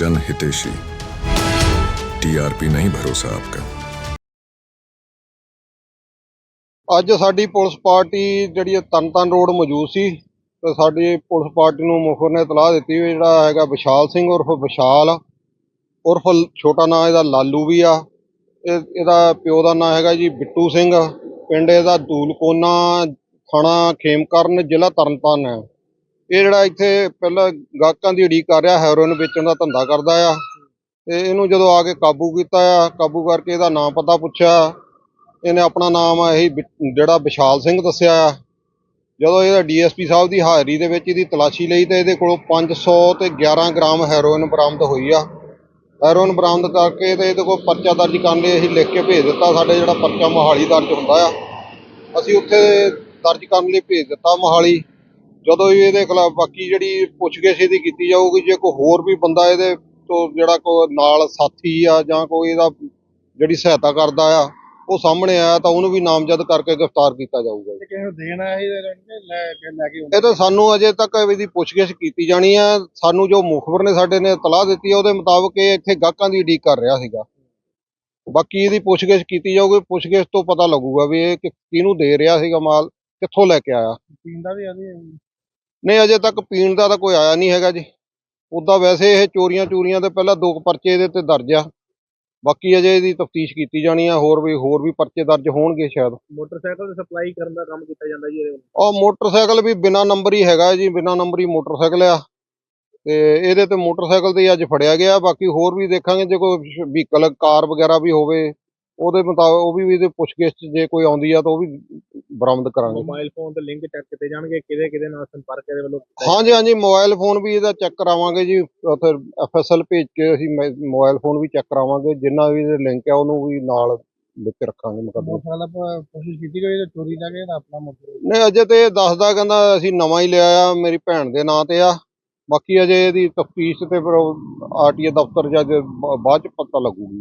जन हितेशी टीआरपी नहीं भरोसा आपका ਅੱਜ ਸਾਡੀ ਪੁਲਿਸ ਪਾਰਟੀ ਜਿਹੜੀ ਹੈ ਤਨਤਨ ਰੋਡ ਮੌਜੂਦ ਸੀ ਤੇ ਸਾਡੀ ਪੁਲਿਸ ਪਾਰਟੀ ਨੂੰ ਮੁਖਬਰ ਨੇ ਇਤਲਾਹ ਦਿੱਤੀ ਵੀ ਜਿਹੜਾ ਹੈਗਾ ਵਿਸ਼ਾਲ ਸਿੰਘ ਉਰਫ ਵਿਸ਼ਾਲ ਉਰਫ ਲ- ਛੋਟਾ ਨਾਂ ਇਹਦਾ ਲਾਲੂ ਵੀ ਆ ਇਹ ਇਹਦਾ ਪਿਓ ਦਾ ਨਾਂ ਹੈਗਾ ਜੀ ਬਿੱਟੂ ਸਿੰਘ ਪਿੰਡ ਇਹਦਾ ਦੂਲਕੋਨਾ ਥਾਣਾ ਖੇਮਕਰਨ ਜ਼ਿਲ੍ਹਾ ਤਰਨਤਾਰਨ ਹੈ ਇਹ ਜਿਹੜਾ ਇੱਥੇ ਪਹਿਲਾਂ ਗਾਹਕਾਂ ਦੀ ਉਡੀਕ ਕਰ ਰਿਹਾ, ਹੈਰੋਇਨ ਵੇਚਣ ਦਾ ਧੰਦਾ ਕਰਦਾ ਆ। ਤੇ ਇਹਨੂੰ ਜਦੋਂ ਆ ਕੇ ਕਾਬੂ ਕੀਤਾ ਆ, ਕਾਬੂ ਕਰਕੇ ਇਹਦਾ ਨਾਮ ਪਤਾ ਪੁੱਛਿਆ। ਇਹਨੇ ਆਪਣਾ ਨਾਮ ਇਹੀ ਬਿ- ਜਿਹੜਾ ਵਿਸ਼ਾਲ ਸਿੰਘ ਦੱਸਿਆ ਆ। ਜਦੋਂ ਇਹਦਾ ਡੀਐਸਪੀ ਸਾਹਿਬ ਦੀ ਹਾਜ਼ਰੀ ਦੇ ਵਿੱਚ ਇਹਦੀ ਤਲਾਸ਼ੀ ਲਈ ਤੇ ਇਹਦੇ ਕੋਲੋਂ 500 ਤੇ 11 ਗ੍ਰਾਮ ਹੈਰੋਇਨ ਬਰਾਮਦ ਹੋਈ ਆ। ਹੈਰੋਇਨ ਬਰਾਮਦ ਕਰਕੇ ਤੇ ਇਹਦੇ ਕੋਲ ਪਰਚਾ ਦਰਜ ਕਰਨ ਲਈ ਅਸੀਂ ਲਿਖ ਕੇ ਭੇਜ ਦਿੱਤਾ, ਸਾਡੇ ਜਿਹੜਾ ਪਰਚਾ ਮੋਹਾਲੀ ਦਰਜ ਹੁੰਦਾ ਆ। ਅਸੀਂ ਉੱਥੇ ਦਰਜ ਕਰਨ ਲਈ ਭੇਜ ਦਿੱਤਾ ਮੋਹਾਲੀ। ਜਦੋਂ ਇਹਦੇ ਖਿਲਾਫ ਬਾਕੀ ਜਿਹੜੀ ਪੁੱਛਗਿੱਛ ਇਹਦੀ ਕੀਤੀ ਜਾਊਗੀ ਜੇ ਕੋਈ ਹੋਰ ਵੀ ਬੰਦਾ ਇਹਦੇ ਤੋਂ ਜਿਹੜਾ ਕੋ ਨਾਲ ਸਾਥੀ ਆ ਜਾਂ ਕੋਈ ਇਹਦਾ ਜਿਹੜੀ ਸਹਾਇਤਾ ਕਰਦਾ ਆ ਉਹ ਸਾਹਮਣੇ ਆਇਆ ਤਾਂ ਉਹਨੂੰ ਵੀ ਨਾਮਜ਼ਦ ਕਰਕੇ ਗ੍ਰਿਫਤਾਰ ਕੀਤਾ ਜਾਊਗਾ ਜੀ। ਕਿਸੇ ਨੂੰ ਦੇਣਾ ਹੈ ਲੈ ਕੇ ਲੈ ਕੇ ਇਹ ਤਾਂ ਸਾਨੂੰ ਅਜੇ ਤੱਕ ਇਹਦੀ ਪੁੱਛਗਿੱਛ ਕੀਤੀ ਜਾਣੀ ਆ। ਸਾਨੂੰ ਜੋ ਮੁਖਬਰ ਨੇ ਸਾਡੇ ਨੇ ਇਤਲਾਹ ਦਿੱਤੀ ਆ ਉਹਦੇ ਮੁਤਾਬਕ ਇਹ ਇੱਥੇ ਗਾਹਕਾਂ ਦੀ ਉਡੀਕ ਕਰ ਰਿਹਾ ਸੀਗਾ। ਬਾਕੀ ਇਹਦੀ ਪੁੱਛਗਿੱਛ ਕੀਤੀ ਜਾਊਗੀ ਪੁੱਛਗਿੱਛ ਤੋਂ ਪਤਾ ਲੱਗੂਗਾ ਵੀ ਇਹ ਕਿਹਨੂੰ ਦੇ ਰਿਹਾ ਸੀਗਾ ਮਾਲ ਕਿੱਥੋਂ ਲੈ ਕੇ ਆਇਆ। ਪੀਣ ਦਾ ਵੀ ਆਦੀ ਨਹੀਂ ਅਜੇ ਤੱਕ ਪੀਣ ਦਾ ਤਾਂ ਕੋਈ ਆਇਆ ਨਹੀਂ ਹੈਗਾ ਜੀ। ਉਦਾਂ ਵੈਸੇ ਇਹ ਚੋਰੀਆਂ ਚੋਰੀਆਂ ਦੇ ਪਹਿਲਾਂ ਦੋ ਪਰਚੇ ਇਹਦੇ ਤੇ ਦਰਜ ਆ। ਬਾਕੀ ਅਜੇ ਇਹਦੀ ਤਫਤੀਸ਼ ਕੀਤੀ ਜਾਣੀ ਆ ਹੋਰ ਵੀ ਹੋਰ ਵੀ ਪਰਚੇ ਦਰਜ ਹੋਣਗੇ ਸ਼ਾਇਦ। ਮੋਟਰਸਾਈਕਲ ਦੀ ਸਪਲਾਈ ਕਰਨ ਦਾ ਕੰਮ ਕੀਤਾ ਜਾਂਦਾ ਜੀ ਇਹਦੇ ਵੱਲੋਂ? ਉਹ ਮੋਟਰਸਾਈਕਲ ਵੀ ਬਿਨਾ ਨੰਬਰ ਹੀ ਹੈਗਾ ਜੀ ਬਿਨਾ ਨੰਬਰ ਹੀ ਮੋਟਰਸਾਈਕਲ ਆ। ਤੇ ਇਹਦੇ ਤੇ ਮੋਟਰਸਾਈਕਲ ਤੇ ਅੱਜ ਫੜਿਆ ਗਿਆ। ਬਾਕੀ ਹੋਰ ਵੀ ਦੇਖਾਂਗੇ ਜੇ ਕੋਈ ਵਹੀਕਲ ਕਾਰ ਵਗੈਰਾ ਵੀ ਹੋਵੇ ਉਹਦੇ ਮੁਤਾਬਕ ਉਹ ਵੀ ਇਹਦੇ ਪੁੱਛਗਿੱਛ ਜੇ ਕੋਈ ਆਉਂਦੀ ਆ ਤਾਂ ਉਹ ਵੀ ਬਰਾਮਦ ਕਰਾਂਗੇ। ਮੋਬਾਈਲ ਫੋਨ ਤੇ ਲਿੰਕ ਚੈੱਕ ਕੀਤੇ ਜਾਣਗੇ ਕਿਹਦੇ ਕਿਹਦੇ ਨਾਲ ਸੰਪਰਕ ਇਹਦੇ ਵੱਲੋਂ ਕੀਤਾ। ਹਾਂਜੀ ਹਾਂਜੀ ਮੋਬਾਈਲ ਫੋਨ ਵੀ ਇਹਦਾ ਚੈੱਕ ਕਰਾਵਾਂਗੇ ਜੀ। ਉੱਥੇ ਐਫਐਸਐਲ ਭੇਜ ਕੇ ਅਸੀਂ ਮੋਬਾਈਲ ਫੋਨ ਵੀ ਚੈੱਕ ਕਰਾਵਾਂਗੇ। ਜਿੰਨਾ ਵੀ ਇਹਦੇ ਲਿੰਕ ਆ ਉਹਨੂੰ ਵੀ ਨਾਲ ਲਿਖ ਰੱਖਾਂਗੇ ਮੁਕੱਦਮੇ। ਕੋਸ਼ਿਸ਼ ਕੀਤੀ ਗਈ ਚੋਰੀ ਦਾ ਕਿ ਆਪਣਾ ਮੋਟਰ ਨਹੀਂ ਅਜੇ ਤੇ ਇਹ ਦੱਸਦਾ ਕਹਿੰਦਾ ਅਸੀਂ ਨਵਾਂ ਹੀ ਲਿਆ ਆ ਮੇਰੀ ਭੈਣ ਦੇ ਨਾਂ ਤੇ ਆ। ਬਾਕੀ ਅਜੇ ਇਹਦੀ ਤਫਤੀਸ਼ ਤੇ ਫਿਰ ਆਰਟੀਏ ਦਫ਼ਤਰ ਜਾ ਬਾਅਦ ਚ ਪਤਾ ਲੱਗੂਗੀ।